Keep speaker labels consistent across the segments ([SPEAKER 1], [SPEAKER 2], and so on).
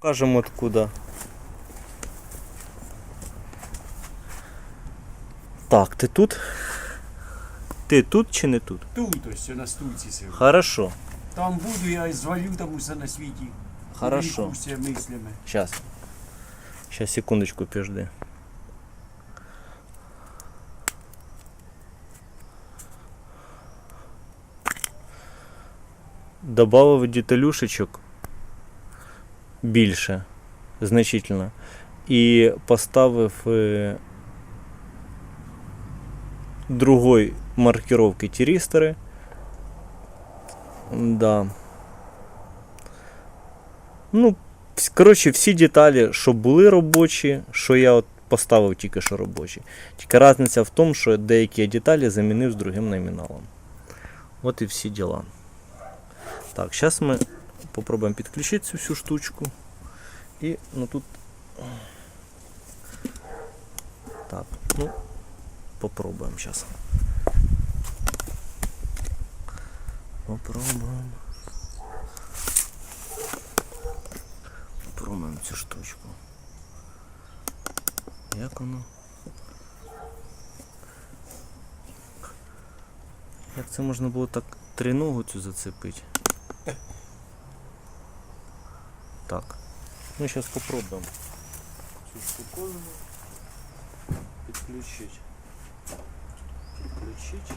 [SPEAKER 1] Покажемо откуда. Так, ти тут? Ти тут чи не тут?
[SPEAKER 2] Тут ось на стульці сижу.
[SPEAKER 1] Хорошо,
[SPEAKER 2] Там буду, я звалю там усе на світі.
[SPEAKER 1] хорошо.
[SPEAKER 2] Увлікуся мислями.
[SPEAKER 1] Сейчас. Сейчас, секундочку, пожди. Добавив деталюшечок Більше, значительно. І поставив е, другой маркировки тиристори. Да. Ну, Коротше, всі деталі, що були робочі, що я от поставив тільки що робочі. Тільки різниця в тому, що деякі деталі замінив з другим номіналом. От і всі діла. Так, зараз ми попробуємо підключити цю всю штучку. І ну тут. Так, ну, попробуємо зараз. Попробуємо. Попробуємо цю штучку. Як воно? Як це можна було так триногу цю зацепити? Так. Ну сейчас попробуем цю штуковину підключити. Підключити.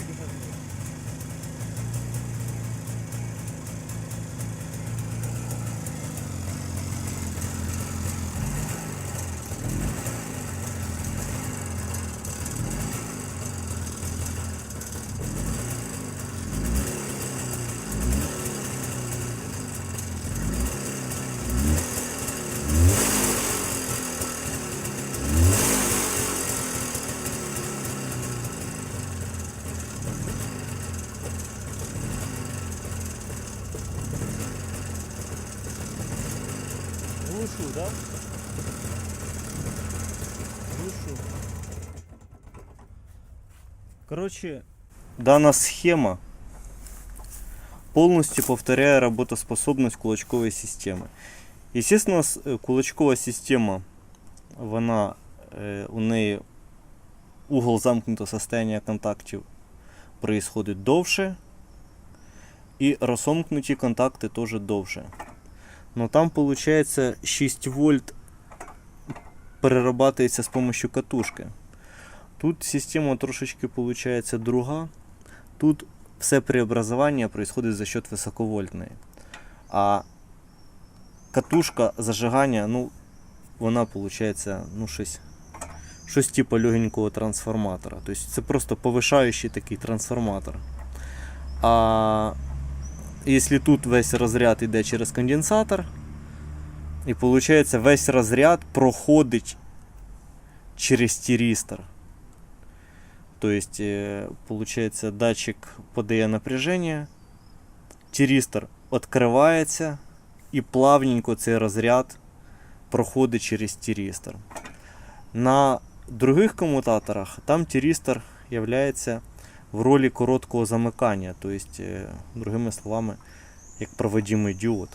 [SPEAKER 1] Thank you. Да? Глушу. Короче, дана схема полностью повторяет работоспособность кулачковой системы. Естественно, е, кулачкова система, вона, е, у неї угол замкнутого состояння контактів происходить довше, і розсомкнуті контакти теж довше. Но там получается 6 вольт перерабатывается с помощью катушки. Тут система трошечки получается друга. Тут все преобразование происходит за счет высоковольтной. А катушка зажигания, ну, вона виходить, ну, щось, щось типу легенького трансформатора. Тобто це просто повишаючий такий трансформатор. А якщо тут весь розряд йде через конденсатор, і виходить, весь розряд проходить через тиристор. Тобто, е, получается, датчик подає напряження, тиристор відкривається і плавненько цей розряд проходить через тиристор. На других комутаторах там тиристор являється в ролі короткого замикання, тобто, е, другими словами, як проводимий діод.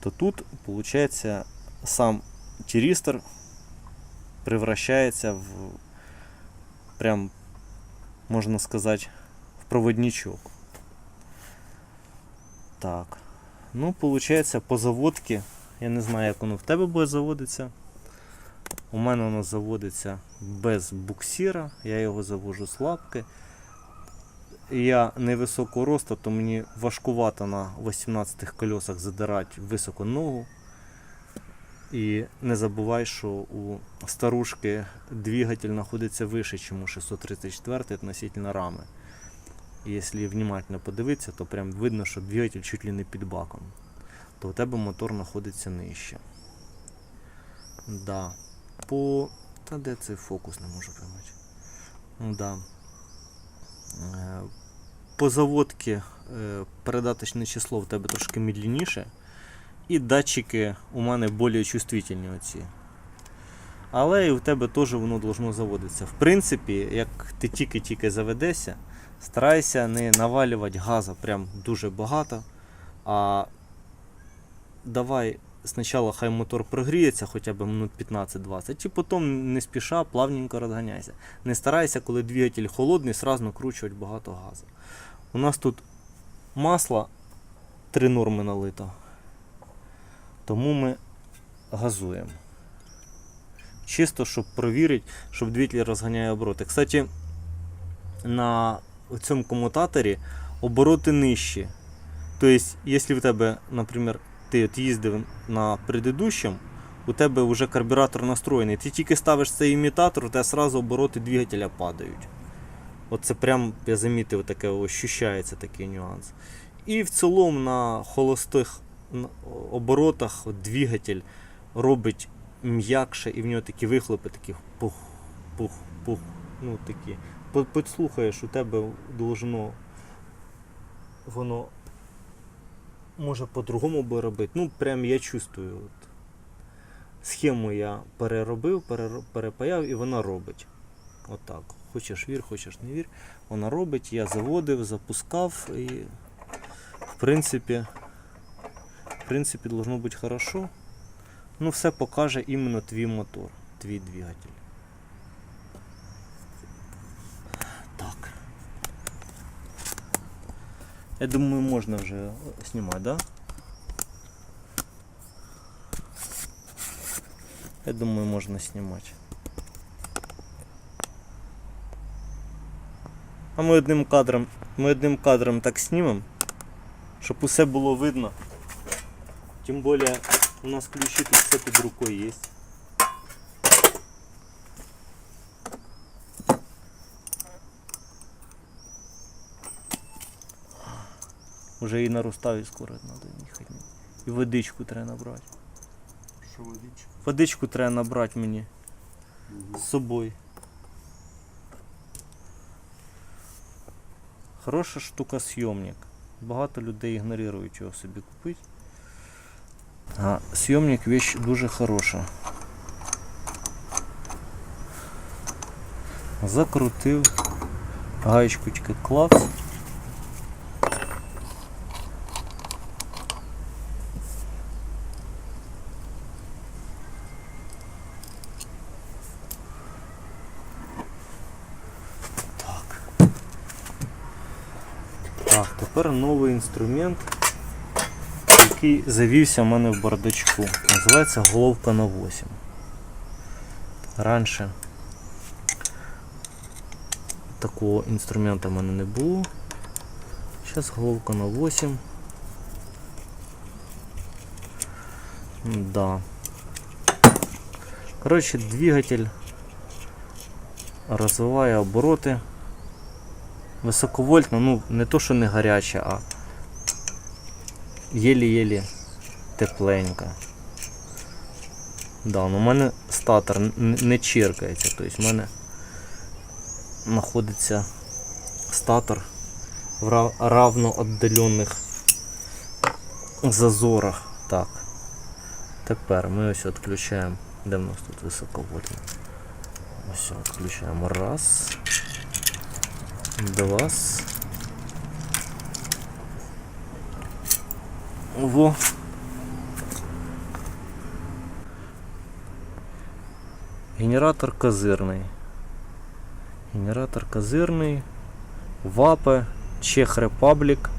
[SPEAKER 1] То тут, виходить, сам тиристор превращается в прям, можно сказать, в проводничок. Так. Ну, получается, по заводці, я не знаю, як воно в тебе буде заводитися. У мене воно заводиться без буксира, я його завожу з лапки. Я невисокого росту, то мені важкувато на 18 колесах задирати високо ногу. І не забувай, що у старушки двигатель знаходиться вище, ніж 634 относительно рами. І якщо внимательно подивитися, то прям видно, що двигатель чуть ли не під баком. То у тебе мотор знаходиться нижче. Да. По. Та де цей фокус не можу поймати. Ну да. Е, По заводці е, передаточне число в тебе трошки медленніше. І датчики у мене більш чувствительні оці. Але і в тебе теж воно должно заводитися. В принципі, як ти тільки-тільки заведешся, старайся не навалювати газу прям дуже багато. А давай спочатку хай мотор прогріється хоча б минут 15-20, і потім не спіша, плавненько розганяйся. Не старайся, коли двигатель холодний, сразу накручувати багато газу. У нас тут масло 3 норми налито. Тому ми газуємо. Чисто, щоб провірити, щоб двигатель розганяє обороти. Кстати, на цьому комутаторі обороти нижчі. Тобто, якщо в тебе, наприклад, ти от їздив на предыдущем, у тебе вже карбюратор настроєний. Ти тільки ставиш цей імітатор, у тебе одразу обороти двигателя падають. Оце прям, я замітив, таке ощущається такий нюанс. І в цілому на холостих оборотах двигатель робить м'якше, і в нього такі вихлопи, такі пух, пух, пух. Ну такі. Підслухаєш, у тебе должно воно може по-другому би робити. Ну, прям я чувствую. От. Схему я переробив, перепаяв і вона робить. Отак. Хочеш вір, хочеш не вір. Вона робить, я заводив, запускав і в принципі, в принципі, должно бути хорошо. Ну, все покаже іменно твій мотор, твій двигатель. Я думаю, можна вже знімати, да? Я думаю, можна знімати. А ми одним кадром, ми одним кадром так знімемо, щоб усе було видно. Тим більше у нас ключі тут все під рукою є. Уже і на Руставі скоро треба їхати. І водичку треба набрати.
[SPEAKER 2] Що водичка?
[SPEAKER 1] Водичку треба набрати мені з собою. Хороша штука съемник. Багато людей ігнорують його собі купити. А съемник вещь дуже хороша. Закрутив. Гаєчку тільки клац. Так. Так, тепер новий інструмент, який завівся в мене в бардачку. Називається головка на 8. Раніше такого інструмента в мене не було. Зараз головка на 8. Да. Коротше, двигатель розвиває обороти. Високовольтно, ну не то, що не гаряча, а єлі-єлі тепленька. Да, ну у мене статор не чиркається, тобто в мене знаходиться статор в рав- равно віддалених зазорах. Так. Тепер ми ось відключаємо. Де в нас тут високовольтно? Ось відключаємо. Раз. Два. Во. Генератор козирний. Генератор козирний. ВАПе, Чех Репаблік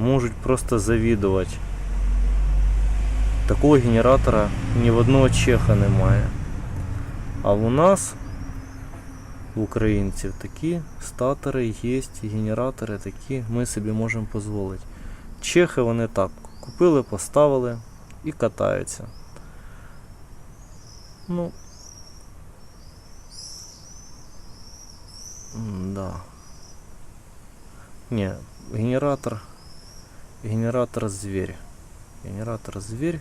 [SPEAKER 1] можуть просто завідувати. Такого генератора ні в одного чеха немає. А у нас, українців, такі статори є, генератори такі ми собі можемо дозволити. Чехи вони так купили, поставили і катаються. Ну. Да. Не, генератор. Генератор зверь. Генератор зверь.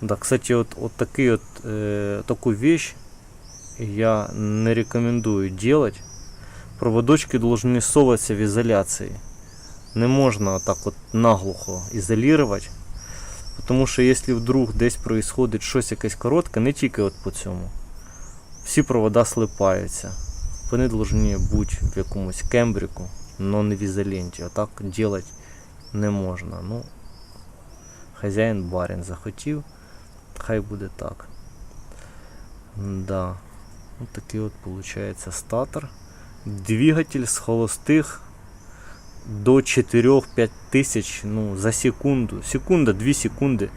[SPEAKER 1] Да, кстати, вот, вот такие вот, э, такую вещь я не рекомендую делать. Проводочки должны соваться в изоляции. Не можна так от наглухо ізолювати. Тому що якщо вдруг десь происходить щось якесь коротке, не тільки от по цьому. Всі провода слипаються. Вони повинні бути в якомусь кембрику, але не в ізоленті. Отак робити не можна. Ну, хазяїн барин захотів, хай буде так. Да. Ось такий от виходить статор. Двигатель з холостих до 4-5 тисяч ну, за секунду. Секунда, 2 секунди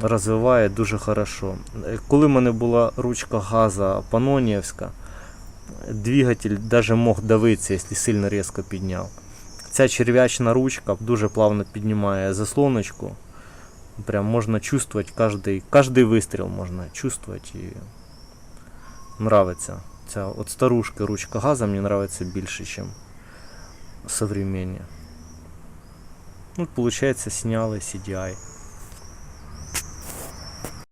[SPEAKER 1] розвиває дуже хорошо. Е, Коли в мене була ручка газа Панонівська, двигатель даже мог давитися, якщо сильно різко підняв. Ця черв'ячна ручка дуже плавно піднімає заслоночку. Прям можна чувствовать каждый, каждый выстрел можно чувствовать и нравится. Ця от старушка ручка газа мені нравится більше, ніж современні. Ну, получается, сняли CDI.